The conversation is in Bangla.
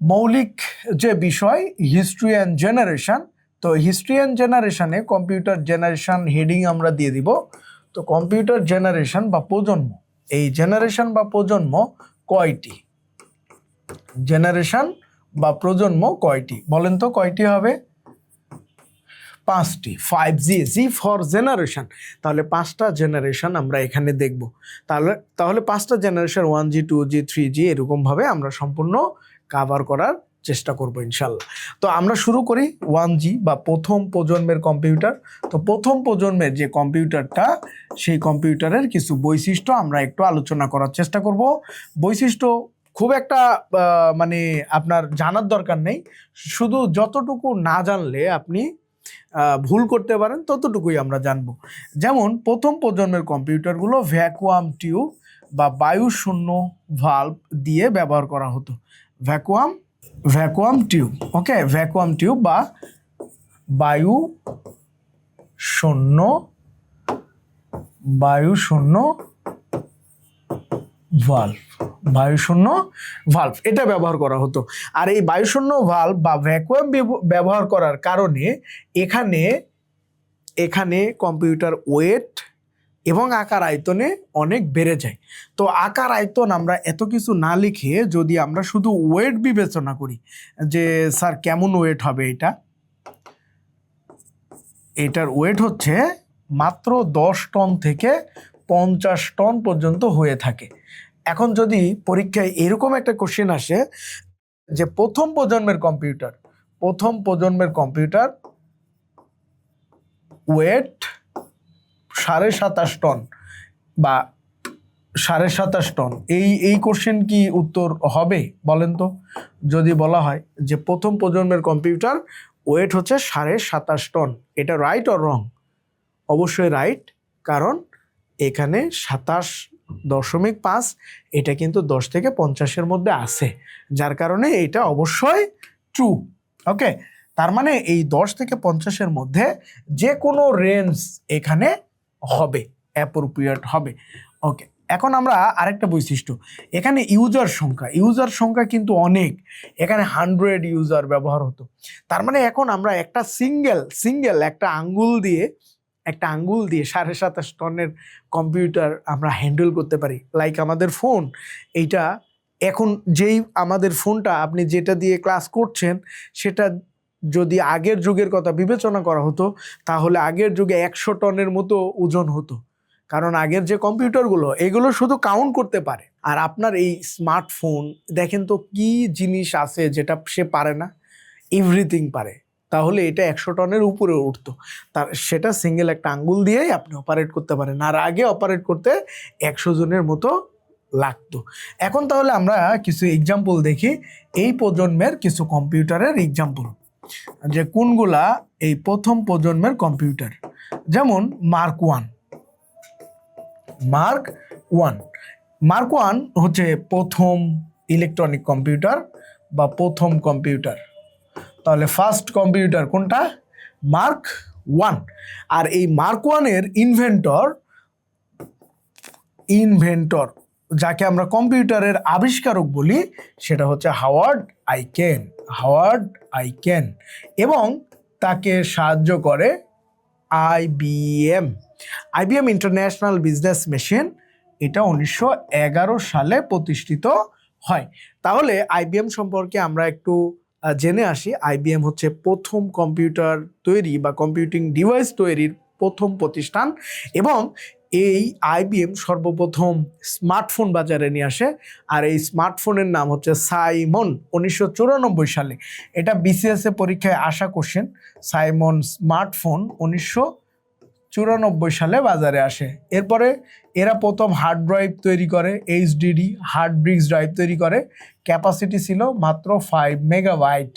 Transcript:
মৌলিক যে বিষয় হিস্ট্রি অ্যান্ড জেনারেশন তো হিস্ট্রি অ্যান্ড জেনারেশানে কম্পিউটার জেনারেশান হেডিং আমরা দিয়ে দিব। তো কম্পিউটার জেনারেশন বা প্রজন্ম, এই জেনারেশন বা প্রজন্ম কয়টি? জেনারেশন বা প্রজন্ম কয়টি? বলেন তো কয়টি হবে? পাঁচটি five G G for generation তাহলে পাঁচটা জেনারেশান আমরা এখানে দেখব। তাহলে তাহলে পাঁচটা generation one G two G three G এরকমভাবে আমরা সম্পূর্ণ কাভার করার চেষ্টা করব ইনশাল্লাহ। তো আমরা শুরু করি ওয়ান জি বা প্রথম প্রজন্মের কম্পিউটার তো প্রথম প্রজন্মের যে কম্পিউটারটা সেই কম্পিউটারের কিছু বৈশিষ্ট্য আমরা একটু আলোচনা করার চেষ্টা করব। বৈশিষ্ট্য খুব একটা মানে আপনার জানার দরকার নেই। শুধু যতটুকু না জানলে আপনি ভুল করতে পারেন, ততটুকুই আমরা জানব। যেমন প্রথম প্রজন্মের কম্পিউটারগুলো ভ্যাকুয়াম টিউব বা বায়ুশূন্য ভাল্ব দিয়ে ব্যবহার করা হতো। Vacuum vacuum tube okay vacuum tube বা বায়ু শূন্য বায়ু শূন্য ভাল্ব বায়ুশূন্য ভাল্ভ এটা ব্যবহার করা হতো। আর এই বায়ুশূন্য ভাল্ভ বা ভ্যাকুয়াম ব্যবহার করার কারণে এখানে এখানে কম্পিউটার ওয়েট এবং আকার আয়তনে অনেক বেড়ে যায়। তো আকার আয়তন আমরা এত কিছু না লিখে যদি আমরা শুধু ওয়েট বিবেচনা করি, যে স্যার কেমন ওয়েট হবে এটা? এটার ওয়েট হচ্ছে মাত্র দশ টন থেকে পঞ্চাশ টন পর্যন্ত হয়ে থাকে। এখন যদি পরীক্ষায় এরকম একটা কোশ্চেন আসে, যে প্রথম প্রজন্মের কম্পিউটার প্রথম প্রজন্মের কম্পিউটার ওয়েট সাড়ে সাতাশ টন বা সাড়ে সাতাশ টন, এই এই কোশ্চেন কি উত্তর হবে বলেন তো? যদি বলা হয় যে প্রথম প্রজন্মের কম্পিউটার ওয়েট হচ্ছে সাড়ে সাতাশ টন, এটা রাইট অর রং অবশ্যই রাইট কারণ এখানে সাতাশ দশমিক পাঁচ, এটা কিন্তু দশ থেকে পঞ্চাশের মধ্যে আছে, যার কারণে এটা অবশ্যই ট্রু ওকে তার মানে এই দশ থেকে পঞ্চাশের মধ্যে যে কোনো রেঞ্জ এখানে হবে অ্যাপ্রোপ্রিয়েট হবে। ওকে এখন আমরা আরেকটা বৈশিষ্ট্য। এখানে ইউজার সংখ্যা ইউজার সংখ্যা কিন্তু অনেক। এখানে হান্ড্রেড ইউজার ব্যবহার হতো। তার মানে এখন আমরা একটা সিঙ্গেল সিঙ্গেল একটা আঙ্গুল দিয়ে, একটা আঙ্গুল দিয়ে সাড়ে সাতাশ টনের কম্পিউটার আমরা হ্যান্ডেল করতে পারি। লাইক আমাদের ফোন এইটা এখন যেই আমাদের ফোনটা আপনি যেটা দিয়ে ক্লাস করছেন, সেটা যদি আগের যুগের কথা বিবেচনা করা হতো, তাহলে আগের যুগে একশো টনের মতো ওজন হতো। কারণ আগের যে কম্পিউটারগুলো, এগুলো শুধু কাউন্ট করতে পারে। আর আপনার এই স্মার্টফোন দেখেন তো কি জিনিস আছে যেটা সে পারে না? এভরিথিং পারে। তাহলে এটা একশো টনের উপরে উঠতো। তার, সেটা সিঙ্গেল একটা আঙ্গুল দিয়েই আপনি অপারেট করতে পারেন। আর আগে অপারেট করতে একশো জনের মতো লাগতো। এখন তাহলে আমরা কিছু এক্সাম্পল দেখি। এই প্রজন্মের কিছু কম্পিউটারের এক্সাম্পল যে কোনগুলা এই প্রথম প্রজন্মের কম্পিউটার? যেমন Mark one Mark one Mark one হচ্ছে প্রথম ইলেকট্রনিক কম্পিউটার বা প্রথম কম্পিউটার তাহলে ফার্স্ট কম্পিউটার কোনটা? মার্ক ওয়ান আর এই মার্ক ওয়ানের ইনভেন্টর ইনভেন্টর যাকে আমরা কম্পিউটারের আবিষ্কারক বলি, সেটা হচ্ছে হাওয়ার্ড আই আইকেন হাওয়ার্ড আই আইকেন এবং তাকে সাহায্য করে IBM IBM International Business machine, এটা উনিশশো এগারো সালে প্রতিষ্ঠিত হয়। তাহলে আইবিএম সম্পর্কে আমরা একটু জেনে আসি। আইবিএম হচ্ছে প্রথম কম্পিউটার তৈরি বা কম্পিউটিং ডিভাইস তৈরির প্রথম প্রতিষ্ঠান এবং এই আইবিএম সর্বপ্রথম স্মার্টফোন বাজারে নিয়ে আসে, আর এই স্মার্টফোনের নাম হচ্ছে সাইমন উনিশশো চুরানব্বই সালে। এটা বিসিএস এ পরীক্ষায় আসা কোশ্চেন সাইমন স্মার্টফোন উনিশশো চুরানব্বই সালে বাজারে আসে। এরপরে এরা প্রথম হার্ড ড্রাইভ তৈরি করে এইচডিডি হার্ড ব্রিক্স ড্রাইভ তৈরি করে ক্যাপাসিটি ছিল মাত্র ফাইভ মেগাবাইট